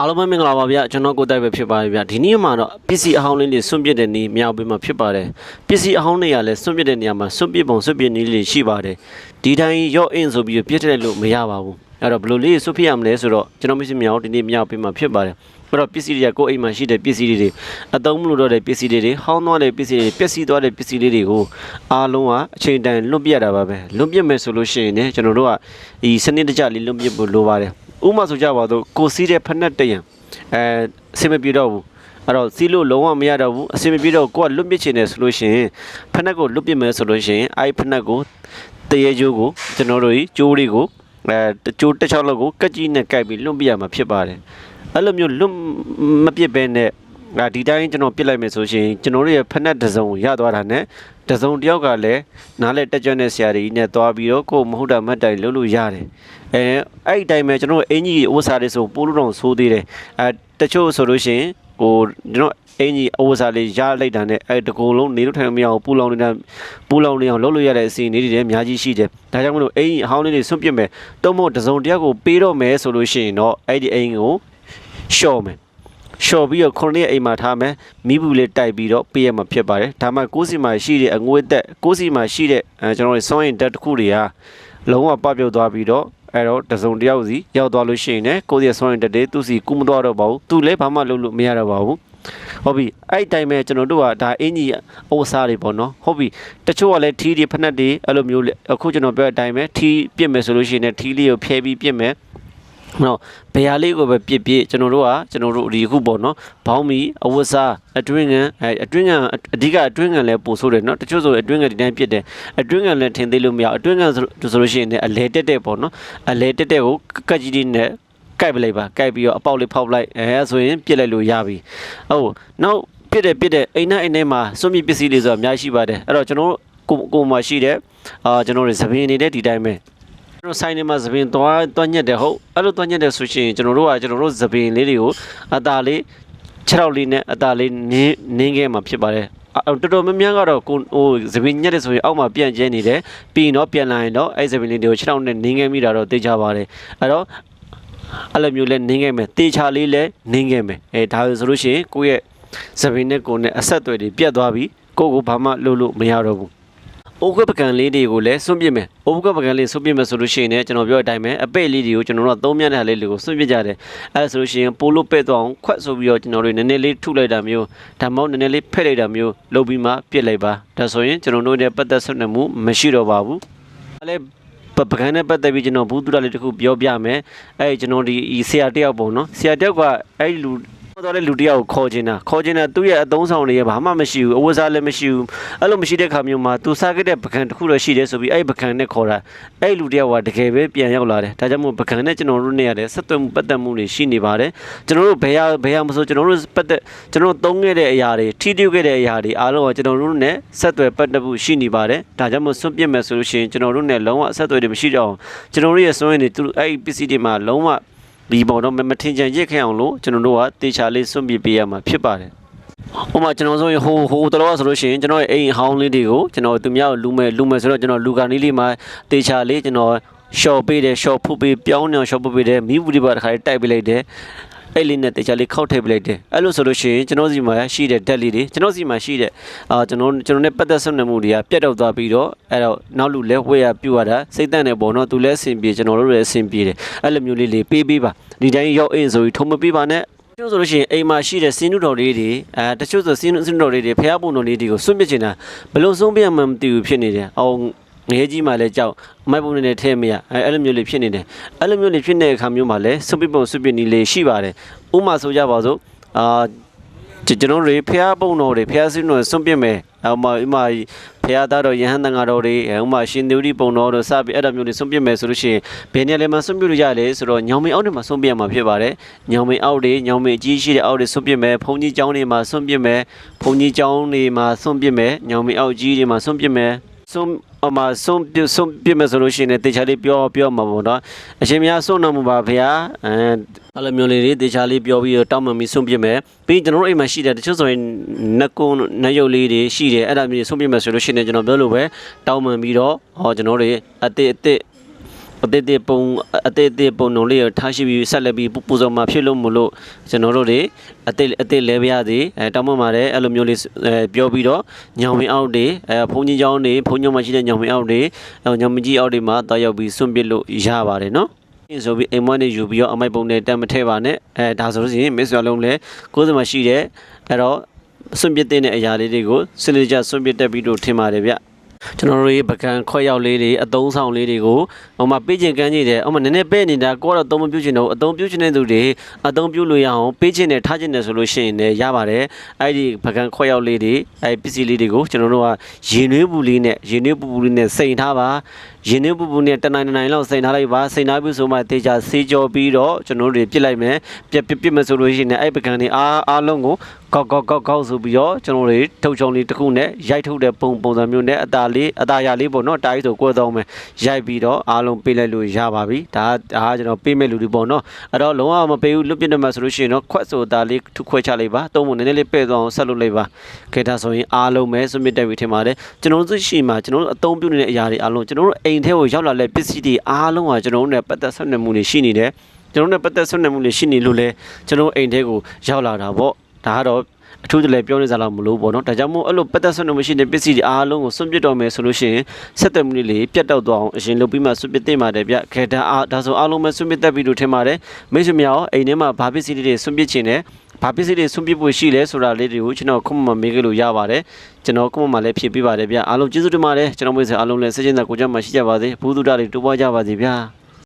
အားလုံးပဲမင်္ဂလာပါဗျကျွန်တော်ကိုတိုက်ပဲဖြစ်ပါတယ်ဗျဒီနေ့မှာတော့ပစ္စည်းအဟောင်းလေးတွေစွန့်ပစ်တဲ့နေ့မြောက်ပေးမှာဖြစ်ပါတယ်ပစ္စည်းအဟောင်းတွေကလည်းစွန့်ပစ်တဲ့နေရာမှာစွန့်ပစ်ပုံစွန့်ပစ်နည်းလေးတွေရှိပါတယ်ဒီတိုင်းရော့အင်းဆိုပြီးပြစ်တဲ့လို့မရပါဘူးအဲ့တော့ဘယ်လိုလေးစွန့်ပစ်ရမလဲဆိုတော့ကျွန်တော်မရှိမြောက်ဒီနေ့မြောက်ပေးမှာဖြစ်ပါတယ်အဲ့တော့ပစ္စည်းတွေကကိုယ်အိမ်မှာရှိတဲ့ပစ္စည်းတွေအသုံးမလို့တော့တဲ့ပစ္စည်းတွေဟောင်းသွားတဲ့ပစ္စည်းတွေပျက်စီးသွားတဲ့ပစ္စည်းလေးတွေကိုအားလုံးကအချိန်တန်လွတ်ပြရတာပါပဲလွတ်ပြမယ်ဆိုလို့ရှိရင်လည်းကျွန်တော်တို့ကဒီစနစ်တကျလေးလွတ်ပြဖို့လိုပါတယ် ဥပမာဆိုကြပါတော့ကိုစီးတဲ့ဖက်နှက်တရံအဲအဆင်မပြေတော့ဘူးအဲ့တော့စီးလို့လုံးဝမရတော့ဘူးအဆင်မပြေတော့ကိုကလွတ်ပစ်ချင်တယ်ဆိုလို့ရှိရင်ဖက်နှက်ကိုလွတ်ပစ်မယ်ဆိုလို့ရှိရင်အဲ့ဖက်နှက်ကိုတရေကျိုးကိုကျွန်တော်တို့ကြီးကျိုးလေးကိုအဲတကျိုးတစ်ချောင်းလောက်ကိုကက်ကြီးနဲ့ကိုက်ပြီးလွတ်ပြရမှာဖြစ်ပါတယ်အဲ့လိုမျိုးလွတ်မပစ်ဘဲနဲ့ငါဒီတိုင်းကျွန်တော်ပြစ်လိုက်မယ်ဆိုရှင်ကျွန်တော်တို့ရဲ့ဖက်နှက်တစ်စုံကိုရသွားတာနဲ့ တစ်စုံတစ်ယောက်ကလည်းနားလက်တက်ကြွတဲ့ဆရာကြီးနဲ့တွားပြီးတော့ကိုယ်မဟုတ်တာမတ်တိုင်လုပ်လို့ရတယ်အဲအဲ့ဒီတိုင်းပဲကျွန်တော်တို့အင်ကြီးဥစ္စာလေးဆိုပိုးလို့တော့ဆိုးသေးတယ်အဲတချို့ဆိုလို့ရှိရင်ကိုကျွန်တော်အင်ကြီးဥစ္စာလေးရလိုက်တာနဲ့အဲတကုံလုံးနေလို့ထိုင်လို့မရအောင်ပူလောင်နေတာပူလောင်နေအောင်လုပ်လို့ရတဲ့အစီအစဉ်တွေလည်းအများကြီးရှိတယ်ဒါကြောင့်မလို့အင်ကြီးအဟောင်းလေးတွေဆွန့်ပစ်မယ်တော့မဟုတ်တစ်စုံတစ်ယောက်ကိုပေးတော့မယ်ဆိုလို့ရှိရင်တော့အဲ့ဒီအင်ကိုရှော့မယ် လျှော်ပြီးတော့ခုနှစ်ရက်အိမ်မှာထားမယ်မိဘူးလေးတိုက်ပြီးတော့ပေးရမှာဖြစ်ပါတယ်ဒါမှကိုးစီမှာရှိတဲ့အငွေးသက်ကိုးစီမှာရှိတဲ့အဲကျွန်တော်တို့စွန့်ရင်တက်တစ်ခုတွေကလုံးဝပပြုတ်သွားပြီးတော့အဲ့တော့တစုံတစ်ယောက်စီရောက်သွားလို့ရှိရင်လည်းကိုယ့်ရဲ့စွန့်ရင်တက်တွေသူစီကူမသွားတော့ပါဘူးသူလည်းဘာမှလုပ်လို့မရတော့ပါဘူးဟုတ်ပြီအဲ့ဒီတိုင်းပဲကျွန်တော်တို့ကဒါအင်ကြီးအိုးစားတွေပေါ့နော်ဟုတ်ပြီတချို့ကလည်းထီးတွေဖက်နှက်တွေအဲ့လိုမျိုးလေအခုကျွန်တော်ပြောတဲ့အတိုင်းပဲထီးပြစ်မယ်ဆိုလို့ရှိရင်လည်းထီးလေးကိုဖျဲပြီးပြစ်မယ် နော်ဘယ်ဟာလေးကိုပဲပြစ်ပြစ်ကျွန်တော်တို့ကကျွန်တော်တို့ဒီခုပေါ့နော်ဘောင်းမီအဝတ်စားအတွင်းငံအဲအတွင်းငံအဓိကအတွင်းငံလည်းပို့ဆိုးတယ်နော်တချို့ဆိုအတွင်းငံဒီတိုင်းပြစ်တယ်အတွင်းငံလည်းထင်သေးလို့မရအတွင်းငံဆိုဆိုလို့ရှိရင်လည်းအလဲတက်တက်ပေါ့နော်အလဲတက်တက်ကိုကတ်ကြီးလေးနဲ့ကိုက်ပလိုက်ပါကိုက်ပြီးတော့အပေါက်လေးဖောက်လိုက်အဲဆိုရင်ပြစ်လိုက်လို့ရပြီဟုတ်နောက်ပြစ်တယ်ပြစ်တယ်အိမ်နဲ့အိမ်ထဲမှာစွန့်မြစ်ပစ္စည်းတွေဆိုတာအများကြီးရှိပါတယ်အဲ့တော့ကျွန်တော်တို့ကိုကိုမှရှိတဲ့အာကျွန်တော်တို့သပင်းနေတဲ့ဒီတိုင်းပဲ ကျွန်တော်ဆိုင်နေမှာသပင်တွားတွားညက်တယ်ဟုတ်အဲ့လိုတွားညက်တယ်ဆိုရှင်ကျွန်တော်တို့ကကျွန်တော်တို့သပင်လေးတွေကိုအသာလေး6လောက်လေးနဲ့အသာလေးနင်းနင်းခဲ့မှာဖြစ်ပါတယ်တော်တော်များများကတော့ကိုဟိုသပင်ညက်တယ်ဆိုရင်အောက်မှာပြန့်ကျဲနေတယ်ပြီးရင်တော့ပြန်လာရင်တော့အဲ့သပင်လေးတွေကို6လောက်နဲ့နင်းခဲ့မိတာတော့သိကြပါတယ်အဲ့တော့အဲ့လိုမျိုးလဲနင်းခဲ့မယ်တေချာလေးလဲနင်းခဲ့မယ်အဲဒါဆိုလို့ရှိရင်ကိုယ့်ရဲ့သပင်နဲ့ကိုယ်နဲ့အဆက်အသွယ်တွေပြတ်သွားပြီးကိုယ့်ကိုဘာမှလုပ်လို့မရတော့ဘူး အိုးကပကံလေးတွေကိုလည်းစွန့်ပစ်မယ်အိုးကပကံလေးစွန့်ပစ်မယ်ဆိုလို့ရှိရင်လည်းကျွန်တော်ပြောတဲ့အတိုင်းပဲအပဲ့လေးတွေကိုကျွန်တော်တို့ကသုံးမြတ်တဲ့လေးတွေကိုစွန့်ပစ်ကြတယ်အဲဒါဆိုလို့ရှိရင်ပိုလို့ပဲ့သွားအောင်ခွက်ဆိုပြီးတော့ကျွန်တော်တို့နည်းနည်းလေးထုလိုက်တာမျိုးဒါမှမဟုတ်နည်းနည်းလေးဖက်လိုက်တာမျိုးလုပ်ပြီးမှပြစ်လိုက်ပါဒါဆိုရင်ကျွန်တော်တို့ရဲ့ပတ်သက်ဆက်နွယ်မှုမရှိတော့ပါဘူးအဲလည်းပပကံနဲ့ပတ်သက်ပြီးကျွန်တော်ဘူးတူတာလေးတစ်ခုပြောပြမယ်အဲကျွန်တော်ဒီဆရာတယောက်ပေါ့နော်ဆရာတယောက်ကအဲလူ တော့တဲ့လူတယောက်ကိုခေါ်ချင်တာခေါ်ချင်တာသူ့ရဲ့အသုံးဆောင်တွေဘာမှမရှိဘူးအဝတ်စားလည်းမရှိဘူးအဲ့လိုမရှိတဲ့ခါမျိုးမှာသူစားခဲ့တဲ့ပကံတစ်ခုတော့ရှိတယ်ဆိုပြီးအဲ့ဒီပကံနဲ့ခေါ်တာအဲ့ဒီလူတယောက်ကတကယ်ပဲပြန်ရောက်လာတယ်ဒါကြောင့်မို့ပကံနဲ့ကျွန်တော်တို့နဲ့ရတယ်ဆက်သွယ်မှုပတ်သက်မှုတွေရှိနေပါတယ်ကျွန်တော်တို့ဘယ်ဟာဘယ်ဟာမဆိုကျွန်တော်တို့ပတ်သက်ကျွန်တော်တို့သုံးခဲ့တဲ့အရာတွေထိတွေ့ခဲ့တဲ့အရာတွေအားလုံးကကျွန်တော်တို့နဲ့ဆက်သွယ်ပတ်သက်မှုရှိနေပါတယ်ဒါကြောင့်မို့စွန့်ပစ်မယ်ဆိုလို့ရှိရင်ကျွန်တော်တို့နဲ့လုံးဝဆက်သွယ်တွေမရှိတော့အောင်ကျွန်တော်တို့ရဲ့စွန့်ရည်တွေသူအဲ့ဒီပစ္စည်းတွေမှာလုံးဝ ဒီပေါ်တော့မမထင်ချင်ရစ်ခဲ့အောင်လို့ကျွန်တော်တို့ကတေချာလေးစွန့်ပစ်ပေးရမှာဖြစ်ပါတယ်။ဟိုမှာကျွန်တော်ဆိုရင်ဟိုဟိုတလောဆိုလို့ရှိရင်ကျွန်တော်ရဲ့အိမ်အဟောင်းလေးတွေကိုကျွန်တော်သူများကိုလူမဲ့လူမဲ့ဆိုတော့ကျွန်တော်လူကန်လေးလေးမှာတေချာလေးကျွန်တော်ရှော့ပေးတယ်ရှော့ဖုတ်ပေးပြောင်းနေအောင်ရှော့ဖုတ်ပေးတယ်မိဘူးဒီပါတစ်ခါလေးတိုက်ပေးလိုက်တယ် အဲ့လေးနဲ့တေချာလေးခောက်ထည့်ပေးလိုက်တယ်အဲ့လိုဆိုလို့ရှိရင်ကျွန်တော်စီမှာရှိတဲ့ဓာတ်လေးတွေကျွန်တော်စီမှာရှိတဲ့အာကျွန်တော်ကျွန်တော်နဲ့ပတ်သက်ဆက်နွယ်မှုတွေကပြတ်တော့သွားပြီးတော့အဲ့တော့နောက်လူလဲဝဲရပြူရတာစိတ်တန့်နေပေါ့နော်သူလဲအဆင်ပြေကျွန်တော်တို့လည်းအဆင်ပြေတယ်အဲ့လိုမျိုးလေးလေးပေးပေးပါဒီတိုင်းရောက်အင်းဆိုပြီးထုံမပေးပါနဲ့တချို့ဆိုလို့ရှိရင်အိမ်မှာရှိတဲ့စင်းနုတော်လေးတွေအဲတချို့ဆိုစင်းနုစင်းနုတော်လေးတွေဖះပုံတော်လေးတွေကိုစွန့်ပစ်ချင်တာဘယ်လိုစွန့်ပစ်မှမသိဘူးဖြစ်နေတယ်အော င်ငရဲကြီးမှလည်းကြောက်မိုက်ပုံနဲ့ထဲမရအဲအဲ့လိုမျိုးလေးဖြစ်နေတယ်အဲ့လိုမျိုးလေးဖြစ်နေတဲ့အခါမျိုးမှာလည်းစွန့်ပစ်ပုံစွန့်ပစ်နည်းလေးရှိပါတယ်ဥပမာဆိုကြပါစို့အာကျွန်တော်တို့ဖះပုံတော်တွေဖះစင်းတော်စွန့်ပစ်မယ်အမအမဖះသားတော်ယဟန်တန်ဃာတော်တွေဥမာရှင်သေဝတိပုံတော်တို့စပြီးအဲ့ဒါမျိုးတွေစွန့်ပစ်မယ်ဆိုလို့ရှိရင်ဘယ်နေရာလဲမှာစွန့်ပစ်လို့ရလဲဆိုတော့ညောင်မင်းအောက်တွေမှာစွန့်ပစ်ရမှာဖြစ်ပါတယ်ညောင်မင်းအောက်တွေညောင်မင်းအကြီးရှိတဲ့အောက်တွေစွန့်ပစ်မယ်ဘုံကြီးကျောင်းတွေမှာစွန့်ပစ်မယ်ဘုံကြီးကျောင်းတွေမှာစွန့်ပစ်မယ်ညောင်မင်းအောက်ကြီးတွေမှာစွန့်ပစ်မယ် စွန့်အမဆုံးပြဆုံးပြမယ်ဆိုလို့ရှိရင်တေချာလေးပြောပြောမှာပေါ့နော်အရှင်များဆုံးတော်မူပါဗျာအဲအဲ့လိုမျိုးလေးတွေတေချာလေးပြောပြီးတော့တောင်းပန်ပြီးဆုံးပြမယ်ပြီးကျွန်တော်တို့အိမ်မှာရှိတဲ့တချို့ဆိုရင်နက်ကုန်းနက်ရုပ်လေးတွေရှိတယ်အဲ့ဒါမျိုးဆုံးပြမယ်ဆိုလို့ရှိရင်ကျွန်တော်ပြောလို့ပဲတောင်းပန်ပြီးတော့ဟောကျွန်တော်တို့အစ်စ်အစ်စ် အသေးသေးပုံအသေးသေးပုံလုံးလေးကိုထားရှိပြီးဆက်လက်ပြီးပူပူဆောင်မှာဖြစ်လို့မလို့ကျွန်တော်တို့တွေအသေးအသေးလဲပြရသေးအဲတောင်းပန်ပါတယ်အဲ့လိုမျိုးလေးအဲပြောပြီးတော့ညောင်မင်းအောက်တွေအဲဘုန်းကြီးကျောင်းတွေဘုန်းကြီးမှာရှိတဲ့ညောင်မင်းအောက်တွေအဲညောင်မကြီးအောက်တွေမှာတောက်ရောက်ပြီးစွန့်ပစ်လို့ရပါတယ်နော်အင်းဆိုပြီးအိမ်မွေးနေယူပြီးတော့အမိုက်ပုံနဲ့တက်မထဲပါနဲ့အဲဒါဆိုလို့ရှိရင်မစ္စရလုံးလဲကိုယ်စမှာရှိတဲ့အဲ့တော့စွန့်ပစ်တဲ့အရာလေးတွေကိုစနစ်ကြစွန့်ပစ်တက်ပြီးတော့ထင်ပါတယ်ဗျ ကျွန်တော်တို့ရဲ့ပကံခွက်ရောက်လေးတွေအသုံးဆောင်လေးတွေကိုဟိုမှာပေးချင်ကမ်းချင်တယ်ဟိုမှာနည်းနည်းပေးနေတာကိုကတော့အသုံးမပြုချင်တော့ဘူးအသုံးပြုချင်တဲ့သူတွေအသုံးပြုလို့ရအောင်ပေးချင်တယ်ထားချင်တယ်ဆိုလို့ရှိရင်လည်းရပါတယ်အဲ့ဒီပကံခွက်ရောက်လေးတွေအဲ့ပစ္စည်းလေးတွေကိုကျွန်တော်တို့ကရင်နှွေးပူလေးနဲ့ရင်နှွေးပူပူလေးနဲ့စိန်ထားပါရင်နှွေးပူပူနဲ့တနိုင်တနိုင်လောက်စိန်ထားလိုက်ပါစိန်ထားပြီးဆိုမှတေချာဆေးကြောပြီးတော့ကျွန်တော်တို့တွေပြစ်လိုက်မယ်ပြက်ပြစ်ပြစ်မယ်ဆိုလို့ရှိရင်လည်းအဲ့ပကံတွေအားအားလုံးကို ကောက်ကောက်ကောက်ကောက်ဆိုပြီးတော့ကျွန်တော်တွေထုတ်ချုံလေးတစ်ခုနဲ့ရိုက်ထုတ်တဲ့ပုံပုံစံမျိုးနဲ့အသာလေးအသာရလေးပေါ့နော်တာကြီးဆိုကိုယ်သုံးမယ်ရိုက်ပြီးတော့အားလုံးပေးလိုက်လို့ရပါပြီဒါဒါကျွန်တော်ပေးမဲ့လူတွေပေါ့နော်အဲ့တော့လုံးဝမပေးဘူးလွတ်ပြစ်နေမှာဆိုလို့ရှိရင်တော့ခွက်ဆိုတာလေးထုခွဲချလိုက်ပါသုံးပုံနည်းနည်းလေးပဲ့သွားအောင်ဆက်လုပ်လိုက်ပါခဲ့ဒါဆိုရင်အားလုံးပဲ submit တက်ပြီထင်ပါတယ်ကျွန်တော်တို့ရှိမှာကျွန်တော်တို့အသုံးပြုနေတဲ့အရာတွေအားလုံးကျွန်တော်တို့အိမ်ထဲကိုရောက်လာတဲ့ပစ္စည်းတွေအားလုံးကကျွန်တော်တို့နဲ့ပတ်သက်ဆက်နွယ်မှုတွေရှိနေတယ်ကျွန်တော်တို့နဲ့ပတ်သက်ဆက်နွယ်မှုတွေရှိနေလို့လဲကျွန်တော်အိမ်ထဲကိုရောက်လာတာပေါ့ ဒါကတော့အထူးတလဲပြောနေကြလောက်မလို့ပေါ့နော်ဒါကြောင့်မို့အဲ့လိုပတ်သက်ဆွနှုံမရှိတဲ့ပစ္စည်းတွေအားလုံးကိုစွန့်ပစ်တော့မယ်ဆိုလို့ရှိရင်ဆက်သွယ်မှုတွေလေးပြတ်တောက်သွားအောင်အရင်လုပ်ပြီးမှစွန့်ပစ်သင့်ပါတယ်ဗျခဲဒါအားဒါဆိုအားလုံးပဲစွန့်ပစ်တတ်ပြီလို့ထင်ပါတယ်မိတ်ဆွေများရောအိမ်ထဲမှာဘာပစ္စည်းတွေစွန့်ပစ်ခြင်းနဲ့ဘာပစ္စည်းတွေစွန့်ပစ်ဖို့ရှိလဲဆိုတာလေးတွေကိုကျွန်တော်ခုမှမမေးကြလို့ရပါတယ်ကျွန်တော်ခုမှလည်းဖြည့်ပေးပါတယ်ဗျအားလုံးကျေးဇူးတင်ပါတယ်ကျွန်တော်မိတ်ဆွေအားလုံးလည်းစိတ်ချမ်းသာကိုယ်ကျန်းမာရှိကြပါစေဘုသူဒ္ဓတွေတိုးပွားကြပါစေဗျာ